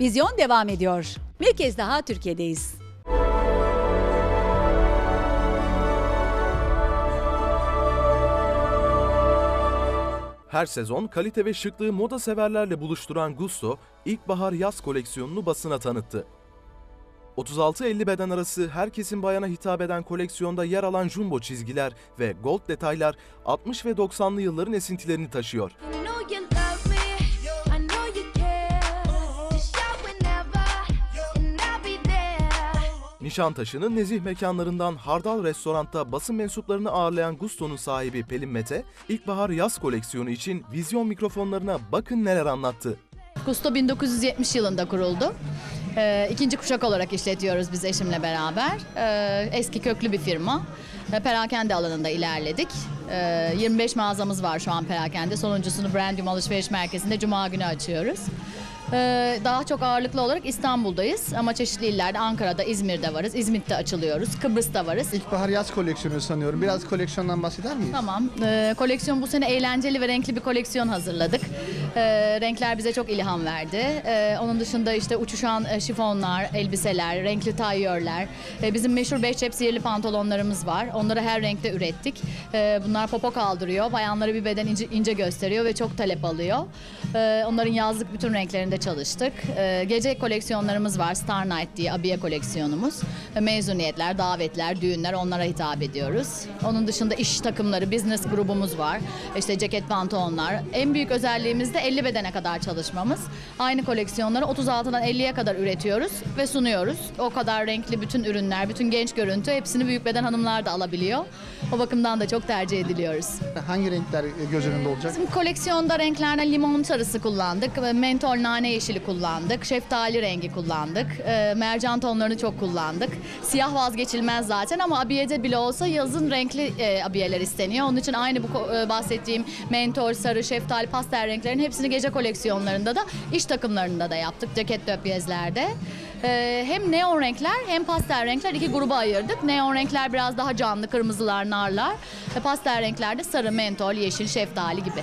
Vizyon devam ediyor. Bir kez daha Türkiye'deyiz. Her sezon kalite ve şıklığı moda severlerle buluşturan Gusto, ilkbahar yaz koleksiyonunu basına tanıttı. 36-50 beden arası herkesin bayana hitap eden koleksiyonda yer alan jumbo çizgiler ve gold detaylar 60 ve 90'lı yılların esintilerini taşıyor. Nişantaşı'nın nezih mekanlarından Hardal Restorant'ta basın mensuplarını ağırlayan Gusto'nun sahibi Pelin Mete, ilkbahar yaz koleksiyonu için vizyon mikrofonlarına bakın neler anlattı. Gusto 1970 yılında kuruldu. Ee, ikinci kuşak olarak işletiyoruz biz eşimle beraber. Ee, eski köklü bir firma. Ee, perakende alanında ilerledik. Ee, 25 mağazamız var şu an perakende. Sonuncusunu Brandium Alışveriş Merkezi'nde Cuma günü açıyoruz. Ee, daha çok ağırlıklı olarak İstanbul'dayız ama çeşitli illerde Ankara'da, İzmir'de varız. İzmit'te açılıyoruz. Kıbrıs'ta varız. İlkbahar yaz koleksiyonu sanıyorum. Biraz koleksiyondan bahseder miyiz? Tamam. Ee, koleksiyon bu sene eğlenceli ve renkli bir koleksiyon hazırladık. Ee, renkler bize çok ilham verdi. Ee, onun dışında işte uçuşan e, şifonlar, elbiseler, renkli tayyörler. Ee, bizim meşhur beş cep sihirli pantolonlarımız var. Onları her renkte ürettik. Ee, bunlar popo kaldırıyor. Bayanlara bir beden ince, ince gösteriyor ve çok talep alıyor. Ee, onların yazlık bütün renklerinde çalıştık. Ee, gece koleksiyonlarımız var. Star Night diye abiye koleksiyonumuz. Ee, Mezuniyetler, davetler, düğünler onlara hitap ediyoruz. Onun dışında iş takımları, business grubumuz var. İşte ceket pantolonlar. En büyük özelliğimiz de 50 bedene kadar çalışmamız. Aynı koleksiyonları 36'dan 50'ye kadar üretiyoruz ve sunuyoruz. O kadar renkli bütün ürünler, bütün genç görüntü hepsini büyük beden hanımlar da alabiliyor. O bakımdan da çok tercih ediliyoruz. Hangi renkler göz önünde olacak? Bizim koleksiyonda renklerden limon sarısı kullandık, mentol nane yeşili kullandık, şeftali rengi kullandık, e, mercan tonlarını çok kullandık. Siyah vazgeçilmez zaten ama abiyede bile olsa yazın renkli e, abiyeler isteniyor. Onun için aynı bu e, bahsettiğim mentol, sarı, şeftali, pastel renklerin hepsini gece koleksiyonlarında da, iş takımlarında da yaptık, ceket döpyezlerde. E, hem neon renkler hem pastel renkler iki gruba ayırdık. Neon renkler biraz daha canlı, kırmızılar, narlar. E, pastel renklerde sarı, mentol, yeşil, şeftali gibi.